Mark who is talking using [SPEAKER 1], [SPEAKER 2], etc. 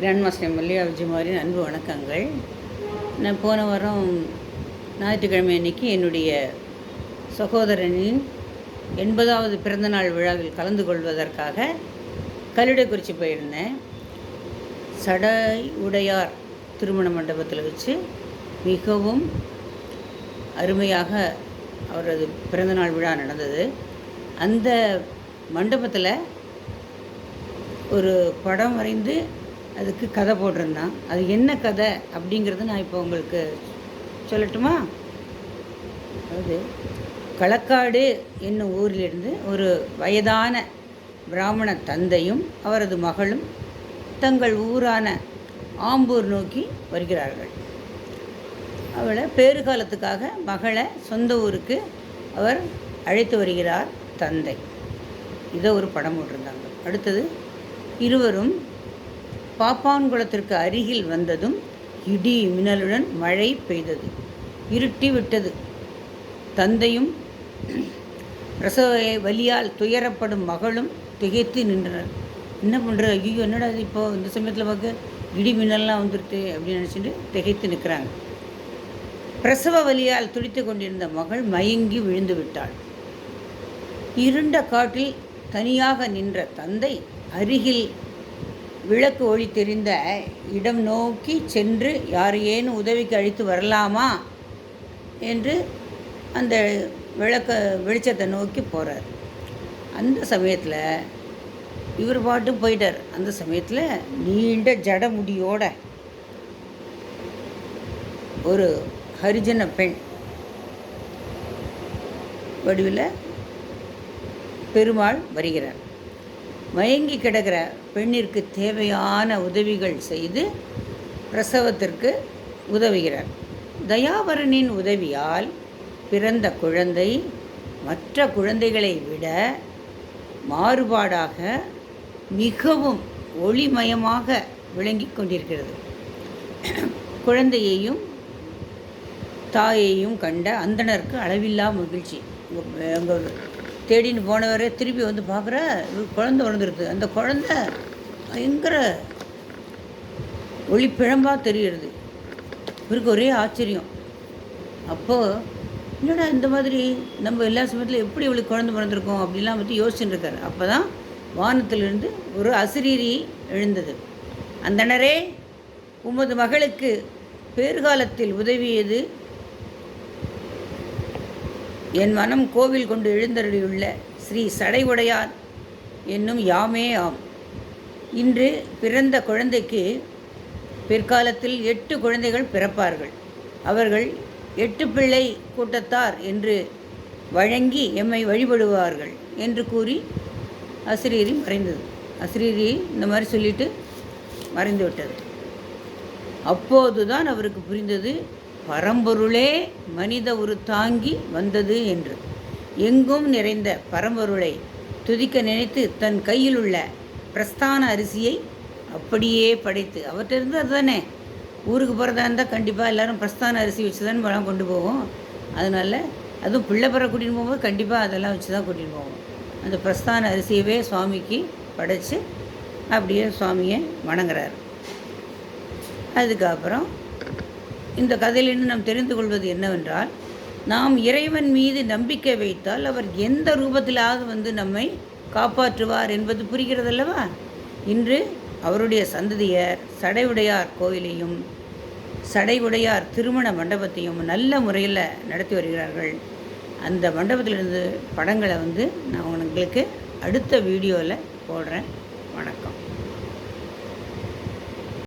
[SPEAKER 1] Grand master Mallika மாதிரி அன்பு வணக்கங்கள். நான் போன வாரம் ஞாயிற்றுக்கிழமை அன்னைக்கு என்னுடைய சகோதரனின் எண்பதாவது பிறந்தநாள் விழாவில் கலந்து கொள்வதற்காக கல்லிடைக்குறிச்சி போயிருந்தேன். சடை உடையார் திருமண மண்டபத்தில் வச்சு மிகவும் அருமையாக அவரது பிறந்தநாள் விழா நடந்தது. அந்த மண்டபத்தில் ஒரு படம் வரைந்து அதுக்கு கதை போட்டிருந்தான். அது என்ன கதை அப்படிங்கிறத நான் இப்போ உங்களுக்கு சொல்லட்டுமா? அது களக்காடு என்னும் ஊரிலிருந்து ஒரு வயதான பிராமண தந்தையும் அவரது மகளும் தங்கள் ஊரான ஆம்பூர் நோக்கி வருகிறார்கள். அவளை பேறுகாலத்துக்காக மகளை சொந்த ஊருக்கு அவர் அழைத்து வருகிறார் தந்தை. இதை ஒரு படம் போட்டிருந்தாங்க. அடுத்தது இருவரும் பாப்பான்குளத்திற்கு அருகில் வந்ததும் இடி மின்னலுடன் மழை பெய்தது. இருட்டி விட்டது. தந்தையும் பிரசவ வலியால் துயரப்படும் மகளும் திகைத்து நின்றனர். என்ன பண்ணுற ஐயோ என்னடா இது? இப்போ இந்த சமயத்தில் பார்க்க இடி மின்னல்லாம் வந்துடுது அப்படின்னு நினச்சிட்டு திகைத்து நிற்கிறாங்க. பிரசவ வலியால் துடித்து கொண்டிருந்த மகள் மயங்கி விழுந்து விட்டாள். இருண்ட காட்டில் தனியாக நின்ற தந்தை அருகில் விளக்கு ஒளி தெரிந்த இடம் நோக்கி சென்று யாரையேனும் உதவிக்கு அழித்து வரலாமா? என்று அந்த விளக்க வெளிச்சத்தை நோக்கி போகிறார் அந்த சமயத்தில் இவர் பாட்டு போயிட்டார். அந்த சமயத்தில் நீண்ட ஜட முடியோட ஒரு ஹரிஜன பெண் வடிவில் பெருமாள் வருகிறார். மயங்கி கிடக்கிற பெண்ணிற்கு தேவையான உதவிகள் செய்து பிரசவத்திற்கு உதவுகிறார். தயாவரனின் உதவியால் பிறந்த குழந்தை மற்ற குழந்தைகளை விட மாறுபாடாக மிகவும் ஒளிமயமாக விளங்கிக் கொண்டிருக்கிறது. குழந்தையையும் தாயையும் கண்ட அந்தணருக்கு அளவில்லா மகிழ்ச்சி. எங்கள் தேடின்னு போனவரே திருப்பி வந்து பார்க்குற குழந்தை வளர்ந்துருக்கு அந்த குழந்தை பயங்கர ஒளி பிழம்பாக தெரிகிறது. இவருக்கு ஒரே ஆச்சரியம். அப்போது என்னடா இந்த மாதிரி? நம்ம எல்லா சமயத்தில் எப்படி இவளுக்கு குழந்தை பிறந்திருக்கோம்? அப்படிலாம் பற்றி யோசிச்சுட்டு இருக்காரு. அப்போ தான் வானத்திலிருந்து ஒரு அசிரீரி எழுந்தது. அந்தனரே உமது மகளுக்கு பேர்காலத்தில் உதவியது என் மனம் கோவில் கொண்டு எழுந்தருளியுள்ள ஸ்ரீ சடைவுடையார் என்னும் யாமே ஆம். இன்று பிறந்த குழந்தைக்கு பிற்காலத்தில் எட்டு குழந்தைகள் பிறப்பார்கள். அவர்கள் எட்டு பிள்ளை கூட்டத்தார் என்று வழங்கி எம்மை வழிபடுவார்கள் என்று கூறி அசிரீரி மறைந்தது. அசிரீரி இந்த மாதிரி சொல்லிட்டு மறைந்து விட்டது அப்போதுதான் அவருக்கு புரிந்தது பரம்பொருளே மனித உரு தாங்கி வந்தது என்று. எங்கும் நிறைந்த பரம்பொருளை துதிக்க நினைத்து தன் கையில் உள்ள பிரஸ்தான அரிசியை அப்படியே படைத்து அவர்கிட்ட அதுதானே. ஊருக்கு போகிறதா இருந்தால் கண்டிப்பாக எல்லோரும் பிரஸ்தான அரிசி வச்சு தான் பழம் கொண்டு போவோம். அதனால் அதுவும் பிள்ளை பிற கூட்டிகிட்டு போகும்போது கண்டிப்பாக அதெல்லாம் வச்சு தான் கூட்டிகிட்டு போவோம். அந்த பிரஸ்தான அரிசியவே சுவாமிக்கு படைத்து அப்படியே சுவாமியை வணங்குறார். அதுக்கப்புறம் இந்த கதையிலிருந்து நாம் தெரிந்து கொள்வது என்னவென்றால் நாம் இறைவன் மீது நம்பிக்கை வைத்தால் அவர் எந்த ரூபத்திலாவது வந்து நம்மை காப்பாற்றுவார் என்பது புரிகிறதல்லவா? இன்று அவருடைய சந்ததியர் சடைவுடையார் கோயிலையும் சடைவுடையார் திருமண மண்டபத்தையும் நல்ல முறையில் நடத்தி வருகிறார்கள். அந்த மண்டபத்திலிருந்து படங்களை வந்து நான் உங்களுக்கு அடுத்த வீடியோவில் போடுறேன். வணக்கம்.